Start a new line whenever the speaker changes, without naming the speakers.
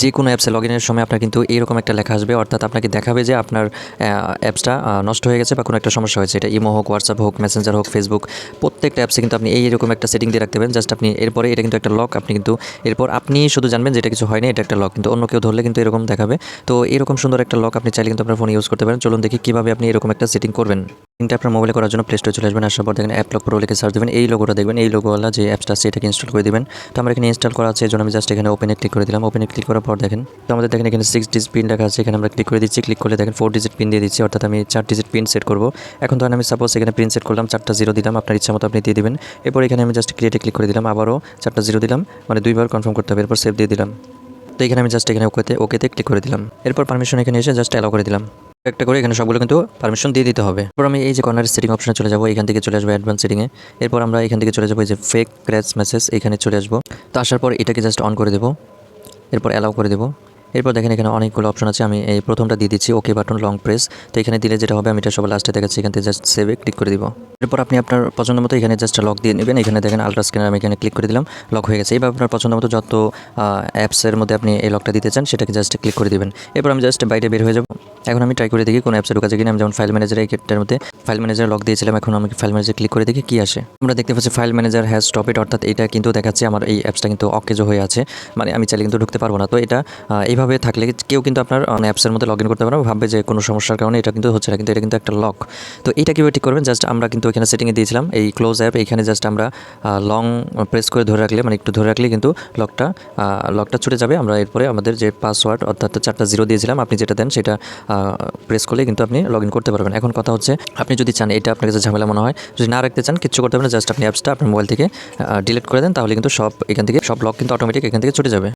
যে কোনো অ্যাপসে লগ ইনের সময় আপনার কিন্তু এইরকম একটা লেখা আসবে। অর্থাৎ আপনাকে দেখাবে যে আপনার অ্যাপসটা নষ্ট হয়ে গেছে বা কোনো একটা সমস্যা হয়েছে। এটা ইমো হোক হোয়াটসঅ্যাপ হোক মেসেঞ্জার হোক ফেসবুক প্রত্যেকটা অ্যাপসে কিন্তু আপনি এইরকম একটা সেটিং দিয়ে রাখতে পারেন। জাস্ট আপনি এরপরে এটা কিন্তু একটা লক আপনি কিন্তু এরপর আপনি শুধু জানবেন যে এটা কিছু হয়নি, এটা একটা লক কিন্তু অন্য কেউ ধরলে কিন্তু এরকম দেখাবে। তো এরকম সুন্দর একটা লক আপনি চাইলে কিন্তু আপনার ফোন ইউজ করতে পারেন। চলুন দেখি কীভাবে আপনি এরকম একটা সেটিং করবেন। সেটিংটা আপনার মোবাইলে করার জন্য প্লে স্টোরে চলে আসবেন। আসার পর দেখেন অ্যাপ লক প্রো লিখে সার্চ দেবেন। এই লোগোটা দেখবেন। এই লোগোওয়ালা যে অ্যাপসটা আছে, এটাকে ইনস্টল করে দেবেন। তো আমার এখানে ইনস্টল করা আছে, এই জন্য আমি জাস্ট এখানে ওপেনে ক্লিক করে দিলাম। ওপেনে ক্লিক করার পর দেখেন, তো আমাদের দেখেন এখানে সিক্স ডিজিট পিন লেখা আছে। এখানে আমরা ক্লিক করে দিচ্ছি। ক্লিক করলে দেখেন ফোর ডিজিট পিন দিয়ে দিচ্ছি। অর্থাৎ আমি চার ডিজিট পিন সেট করব। এখন ধরেন আমি সাপোজ এখানে পিন সেট করলাম, চারটা জিরো দিলাম। আপনার ইচ্ছা মতো আপনি দিয়ে দিবেন। এরপর এখানে আমি জাস্ট ক্রিয়েটে ক্লিক করে দিলাম। আবারও চারটা জিরো দিলাম। মানে দুইবার কনফার্ম করতে হবে। এরপর সেভ দিয়ে দিলাম। তো এখানে আমি জাস্ট এখানে ওকেতে ওকেতে ক্লিক করে দিলাম। এরপর পারমিশন এখানে এসে জাস্ট অ্যালাউ করে দিলাম। একটা করে এখানে সবগুলো কিন্তু পারমিশন দিয়ে দিতে হবে। এরপর আমি এই যে কর্নার সেটিং অপশনে চলে যাব, এখান থেকে চলে আসব অ্যাডভান্স সেটিংয়ে এরপর আমরা এখান থেকে চলে যাব এই যে ফেক ক্র্যাচ মেসেজ এখানে চলে আসব। তো আসার পর এটাকে জাস্ট অন করে দেবো। এরপর অ্যালাউ করে দেবো। এরপর দেখেন এখানে অনেকগুলো অপশন আছে, আমি এই প্রথমটা দিয়ে দিচ্ছি ওকে বাটন লং প্রেস তো এখানে দিলে যেটা হবে, আমি এটা সবাই লাস্টে দেখাচ্ছি, এখান থেকে জাস্ট সেভে ক্লিক করে দিব। এরপর আপনি আপনার পছন্দ মতো এখানে জাস্ট লক দিয়ে নেবেন। এখানে দেখেন আলট্রা স্ক্যানার আমি এখানে ক্লিক করে দিলাম লক হয়ে গেছে। এবার আপনার পছন্দ মতো যত অ্যাপসের মধ্যে আপনি এই লকটা দিতে চান, সেটাকে জাস্ট ক্লিক করে দিবেন। এরপর আমি জাস্ট বাইরে বের হয়ে যাব। এখন আমি ট্রাই করে দেখি কোনো অ্যাপসে ঢোকা যায় কিনা। আমি যেমন ফাইল ম্যানেজার এই ক্ষেত্রের মধ্যে ফাইল ম্যানেজার লক দিয়েছিলাম, এখন আমি ফাইল ম্যানেজার ক্লিক করে দেখি কী আসে। আমরা দেখতে পাচ্ছি file manager has stop it অর্থাৎ এটা কিন্তু দেখাচ্ছে আমার এই অ্যাপসটা কিন্তু অকেজো হয়ে আছে। মানে আমি চাইলে কিন্তু ঢুকতে পারব না। তো এটা এইভাবে থাকলে কেউ কিন্তু আপনার অ্যাপসের মধ্যে লগ ইন করতে পারবে ভাববে যে কোনো সমস্যার কারণে এটা কিন্তু হচ্ছে না, কিন্তু এটা কিন্তু একটা লক তো এটা কীভাবে ঠিক করবেন? জাস্ট আমরা কিন্তু এখানে সেটিংয়ে দিয়েছিলাম। এই ক্লোজ অ্যাপ এইখানে জাস্ট আমরা লং প্রেস করে ধরে রাখলে মানে একটু ধরে রাখলে কিন্তু লকটা লকটা ছুটে যাবে। আমরা এরপরে আমাদের যে পাসওয়ার্ড অর্থাৎ চারটা জিরো দিয়েছিলাম, আপনি যেটা দেন সেটা প্রেস করলে কিন্তু আপনি লগ করতে পারবেন। এখন কথা হচ্ছে, আপনি যদি চান, এটা আপনার কাছে ঝামেলা মনে হয়, যদি না রাখতে চান, কিচ্ছু করতে পারবেন জাস্ট আপনি অ্যাপসটা আপনার মোবাইল থেকে ডিলিট করে দেন, তাহলে কিন্তু সব এখান থেকে, সব লক কিন্তু অটোমেটিক এখান থেকে ছুটে যাবে।